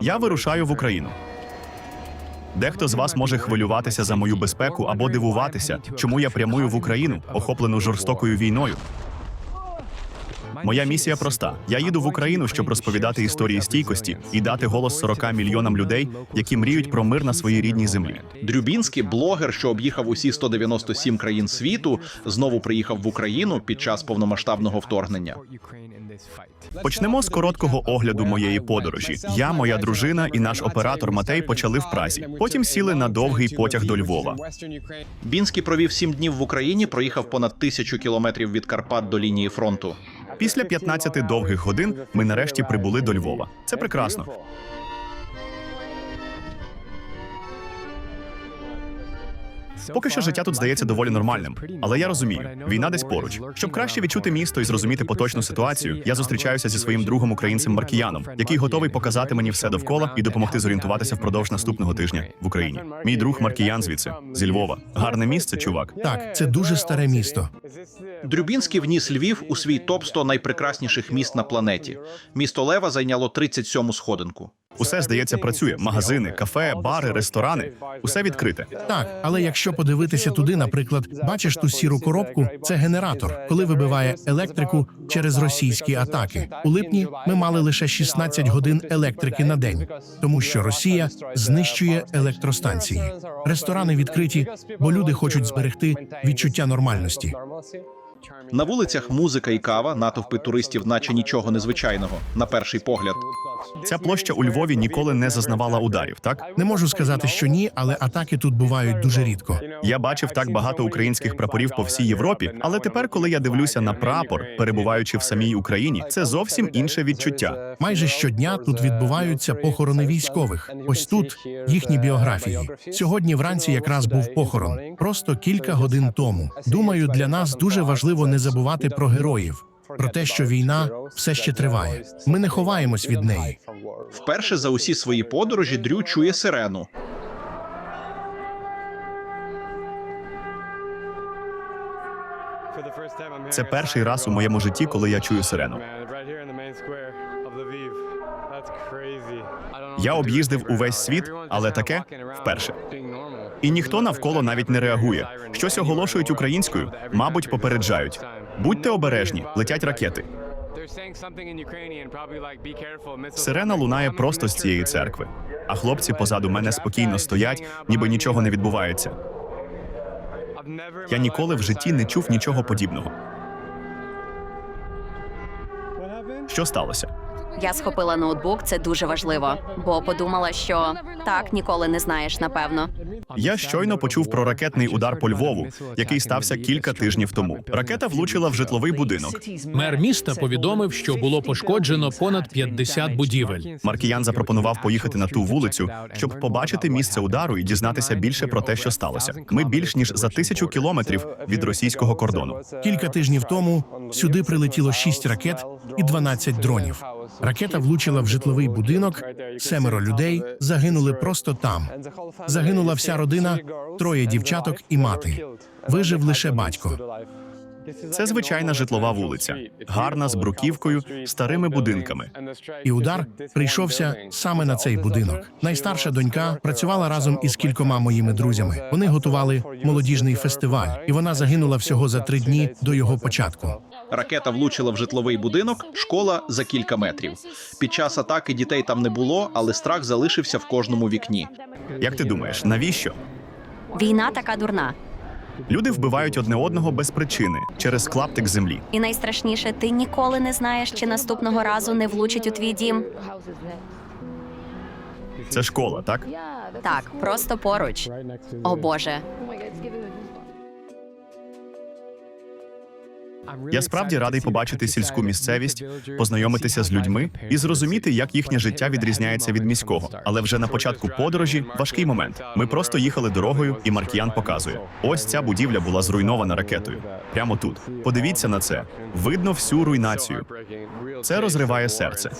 Я вирушаю в Україну. Дехто з вас може хвилюватися за мою безпеку або дивуватися, чому я прямую в Україну, охоплену жорстокою війною. Моя місія проста: я їду в Україну, щоб розповідати історії стійкості і дати голос 40 мільйонам людей, які мріють про мир на своїй рідній землі. Дрюбінський, блогер, що об'їхав усі 197 країн світу, знову приїхав в Україну під час повномасштабного вторгнення. Почнемо з короткого огляду моєї подорожі. Я, моя дружина і наш оператор Матей почали в Празі. Потім сіли на довгий потяг до Львова. Бінський провів сім днів в Україні, проїхав понад тисячу кілометрів від Карпат до лінії фронту. Після 15 довгих годин ми нарешті прибули до Львова. Це прекрасно. Поки що життя тут здається доволі нормальним, але я розумію, війна десь поруч. Щоб краще відчути місто і зрозуміти поточну ситуацію, я зустрічаюся зі своїм другом українцем Маркіяном, який готовий показати мені все довкола і допомогти зорієнтуватися впродовж наступного тижня в Україні. Мій друг Маркіян звідси зі Львова. Гарне місце, чувак. Так, це дуже старе місто. Дрюбінський вніс Львів у свій топ 100 найпрекрасніших міст на планеті. Місто Лева зайняло 37-му сходинку. Усе здається, працює: магазини, кафе, бари, ресторани. Усе відкрите. Так, але якщо подивитися туди, наприклад, бачиш ту сіру коробку, це генератор, коли вибиває електрику через російські атаки. У липні ми мали лише 16 годин електрики на день, тому що Росія знищує електростанції. Ресторани відкриті, бо люди хочуть зберегти відчуття нормальності. На вулицях музика і кава, натовпи туристів, наче нічого незвичайного, на перший погляд. Ця площа у Львові ніколи не зазнавала ударів. Так Не можу сказати, що ні, але атаки тут бувають дуже рідко. я бачив так багато українських прапорів по всій Європі, але тепер, коли я дивлюся на прапор, перебуваючи в самій Україні, це зовсім інше відчуття. Майже щодня тут відбуваються похорони військових. Ось тут їхні біографії. Сьогодні вранці якраз був похорон, просто кілька годин тому. Думаю, для нас дуже важливо не забувати про героїв, про те, що війна все ще триває. Ми не ховаємось від неї. Вперше за усі свої подорожі Дрю чує сирену. Це перший раз у моєму житті, коли я чую сирену. Я об'їздив увесь світ, але таке вперше. І ніхто навколо навіть не реагує. Щось оголошують українською, мабуть, попереджають. Будьте обережні, летять ракети. Сирена лунає просто з цієї церкви. А хлопці позаду мене спокійно стоять, ніби нічого не відбувається. Я ніколи в житті не чув нічого подібного. Що сталося? Я схопила ноутбук, це дуже важливо, бо подумала, що так ніколи не знаєш, напевно. Я щойно почув про ракетний удар по Львову, який стався кілька тижнів тому. Ракета влучила в житловий будинок. Мер міста повідомив, що було пошкоджено понад 50 будівель. Маркіян запропонував поїхати на ту вулицю, щоб побачити місце удару і дізнатися більше про те, що сталося. Ми більш ніж за тисячу кілометрів від російського кордону. Кілька тижнів тому сюди прилетіло 6 ракет і 12 дронів. Ракета влучила в житловий будинок. Семеро людей загинули просто там. Загинула вся родина, троє дівчаток і мати. Вижив лише батько. Це звичайна житлова вулиця, гарна з бруківкою, старими будинками. І удар прийшовся саме на цей будинок. Найстарша донька працювала разом із кількома моїми друзями. Вони готували молодіжний фестиваль, і вона загинула всього за три дні до його початку. Ракета влучила в житловий будинок, школа за кілька метрів. Під час атаки дітей там не було, але страх залишився в кожному вікні. Як ти думаєш, навіщо? Війна така дурна. Люди вбивають одне одного без причини через клаптик землі. І найстрашніше, ти ніколи не знаєш, чи наступного разу не влучить у твій дім. Це школа, так? Так, просто поруч. О Боже, Я справді радий побачити сільську місцевість, познайомитися з людьми і зрозуміти, як їхнє життя відрізняється від міського. Але вже на початку подорожі важкий момент. Ми просто їхали дорогою, і Маркіян показує: ось ця будівля була зруйнована ракетою. Прямо тут. Подивіться на це. Видно всю руйнацію. Це розриває серце.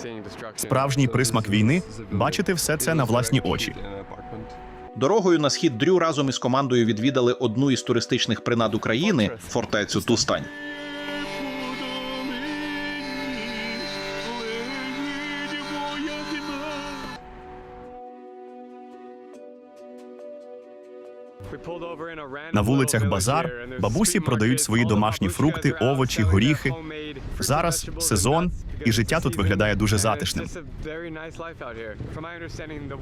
Справжній присмак війни бачити все це на власні очі. Дорогою на схід Дрю разом із командою відвідали одну із туристичних принад України фортецю Тустань. На вулицях базар, бабусі продають свої домашні фрукти, овочі, горіхи. Зараз сезон, і життя тут виглядає дуже затишним.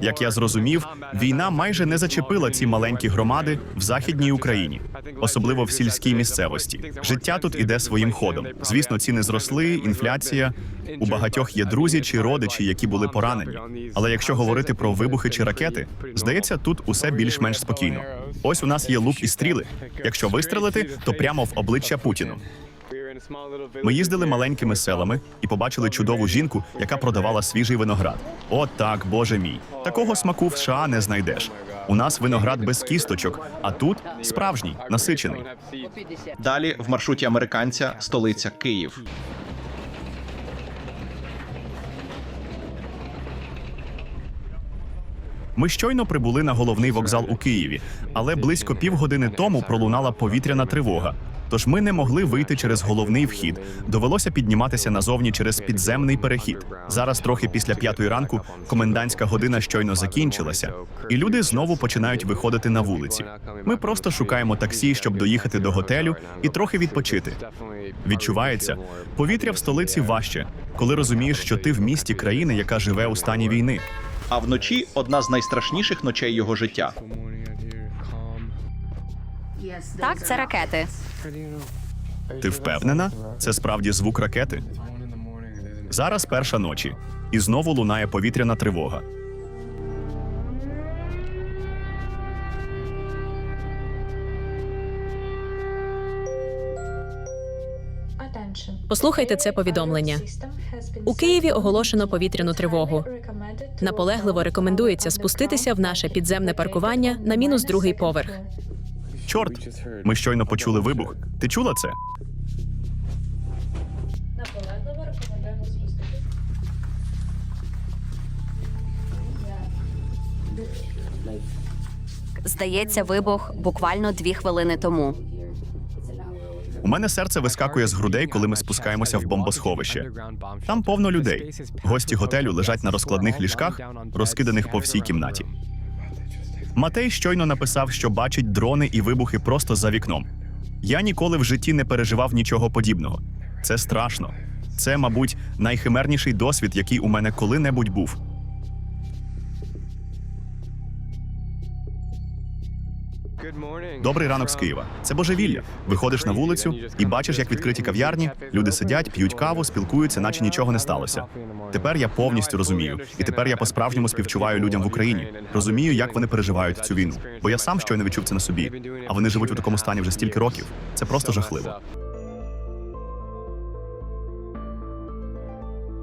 Як я зрозумів, війна майже не зачепила ці маленькі громади в західній Україні, особливо в сільській місцевості. Життя тут іде своїм ходом. Звісно, ціни зросли, інфляція. У багатьох є друзі чи родичі, які були поранені. Але якщо говорити про вибухи чи ракети, здається, тут усе більш-менш спокійно. Ось у нас є лук і стріли. Якщо вистрелити, то прямо в обличчя Путіну. Ми їздили маленькими селами і побачили чудову жінку, яка продавала свіжий виноград. От так, боже мій. Такого смаку в США не знайдеш. У нас виноград без кісточок, а тут справжній, насичений. Далі в маршруті американця столиця Київ. Ми щойно прибули на головний вокзал у Києві, але близько півгодини тому пролунала повітряна тривога. Тож ми не могли вийти через головний вхід. Довелося підніматися назовні через підземний перехід. Зараз, трохи після п'ятої ранку, комендантська година щойно закінчилася, і люди знову починають виходити на вулиці. Ми просто шукаємо таксі, щоб доїхати до готелю і трохи відпочити. Відчувається, повітря в столиці важче, коли розумієш, що ти в місті країни, яка живе у стані війни. А вночі одна з найстрашніших ночей його життя. Так, це ракети. Ти впевнена? Це справді звук ракети? Зараз перша ночі, і знову лунає повітряна тривога. Послухайте це повідомлення. У Києві оголошено повітряну тривогу. Наполегливо рекомендується спуститися в наше підземне паркування на мінус другий поверх. Чорт, ми щойно почули вибух. Ти чула це? Наполегливо рекомендуємо. Здається, вибух буквально дві хвилини тому. Мене серце вискакує з грудей, коли ми спускаємося в бомбосховище. Там повно людей. Гості готелю лежать на розкладних ліжках, розкиданих по всій кімнаті. Матей щойно написав, що бачить дрони і вибухи просто за вікном. Я ніколи в житті не переживав нічого подібного. Це страшно. Це, мабуть, найхимерніший досвід, який у мене коли-небудь був. Добрий ранок з Києва. Це божевілля. Виходиш на вулицю і бачиш, як відкриті кав'ярні. Люди сидять, п'ють каву, спілкуються, наче нічого не сталося. Тепер я повністю розумію, і тепер я по-справжньому співчуваю людям в Україні. Розумію, як вони переживають цю війну. Бо я сам щойно відчув це на собі. А вони живуть у такому стані вже стільки років. Це просто жахливо.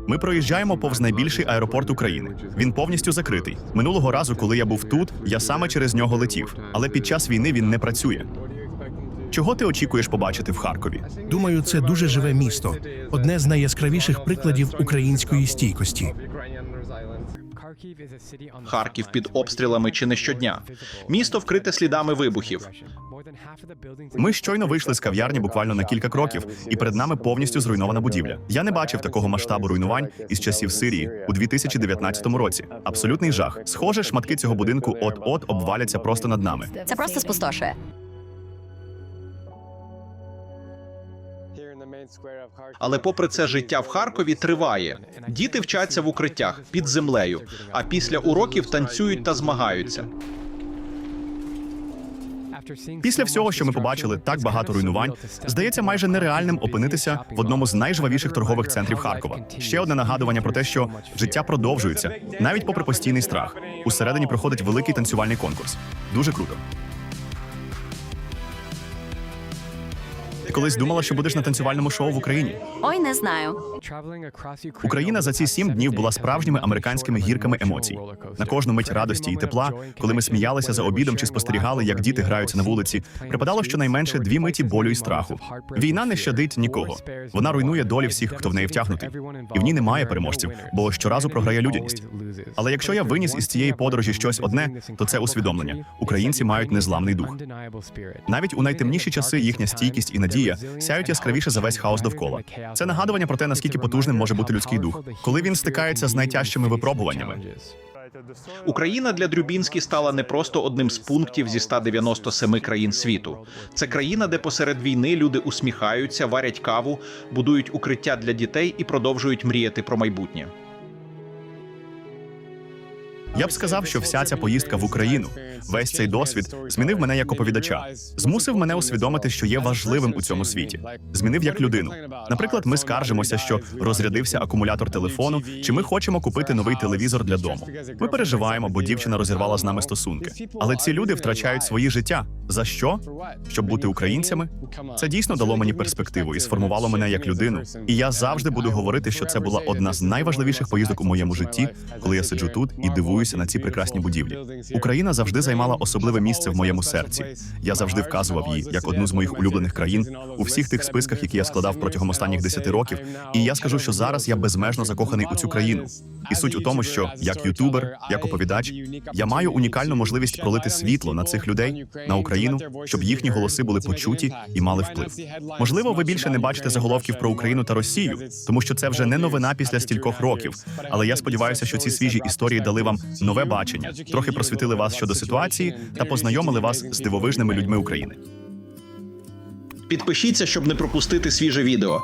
Ми проїжджаємо повз найбільший аеропорт України. Він повністю закритий. Минулого разу, коли я був тут, я саме через нього летів. Але під час війни він не працює. Чого ти очікуєш побачити в Харкові? Думаю, це дуже живе місто, одне з найяскравіших прикладів української стійкості. Харків під обстрілами чи не щодня. Місто вкрите слідами вибухів. Ми щойно вийшли з кав'ярні буквально на кілька кроків, і перед нами повністю зруйнована будівля. Я не бачив такого масштабу руйнувань із часів Сирії у 2019 році. Абсолютний жах. Схоже, шматки цього будинку от-от обваляться просто над нами. Це просто спустошує. Але попри це життя в Харкові триває. Діти вчаться в укриттях під землею, а після уроків танцюють та змагаються. Після всього, що ми побачили, так багато руйнувань, здається майже нереальним опинитися в одному з найжвавіших торгових центрів Харкова. Ще одне нагадування про те, що життя продовжується, навіть попри постійний страх. Усередині проходить великий танцювальний конкурс. Дуже круто. Колись думала, що будеш на танцювальному шоу в Україні? Ой, не знаю. Україна за ці сім днів була справжніми американськими гірками емоцій. На кожну мить радості і тепла, коли ми сміялися за обідом чи спостерігали, як діти граються на вулиці, припадало щонайменше дві миті болю і страху. Війна не щадить нікого. Вона руйнує долі всіх, хто в неї втягнутий. І в ній немає переможців, бо щоразу програє людяність. Але якщо я виніс із цієї подорожі щось одне, то це усвідомлення. Українці мають незламний дух. Навіть у найтемніші часи їхня стійкість і надія сяють яскравіше за весь хаос довкола. Це нагадування про те, наскільки потужним може бути людський дух, коли він стикається з найтяжчими випробуваннями. Україна для Дрюбінські стала не просто одним з пунктів зі 197 країн світу. Це країна, де посеред війни люди усміхаються, варять каву, будують укриття для дітей і продовжують мріяти про майбутнє. Я б сказав, що вся ця поїздка в Україну, весь цей досвід змінив мене як оповідача, змусив мене усвідомити, що є важливим у цьому світі. Змінив як людину. Наприклад, ми скаржимося, що розрядився акумулятор телефону, чи ми хочемо купити новий телевізор для дому. Ми переживаємо, бо дівчина розірвала з нами стосунки. Але ці люди втрачають свої життя. За що? Щоб бути українцями? Це дійсно дало мені перспективу і сформувало мене як людину. І я завжди буду говорити, що це була одна з найважливіших поїздок у моєму житті, коли я сиджу тут і дивуюся на ці прекрасні будівлі. Україна завжди займала особливе місце в моєму серці. Я завжди вказував її як одну з моїх улюблених країн у всіх тих списках, які я складав протягом останніх 10 років. І я скажу, що зараз я безмежно закоханий у цю країну. І суть у тому, що як ютубер, як оповідач, я маю унікальну можливість пролити світло на цих людей, на Україну, щоб їхні голоси були почуті і мали вплив. Можливо, ви більше не бачите заголовків про Україну та Росію, тому що це вже не новина після стількох років. Але я сподіваюся, що ці свіжі історії дали вам нове бачення, трохи просвітили вас щодо ситуації та познайомили вас з дивовижними людьми України. Підпишіться, щоб не пропустити свіже відео.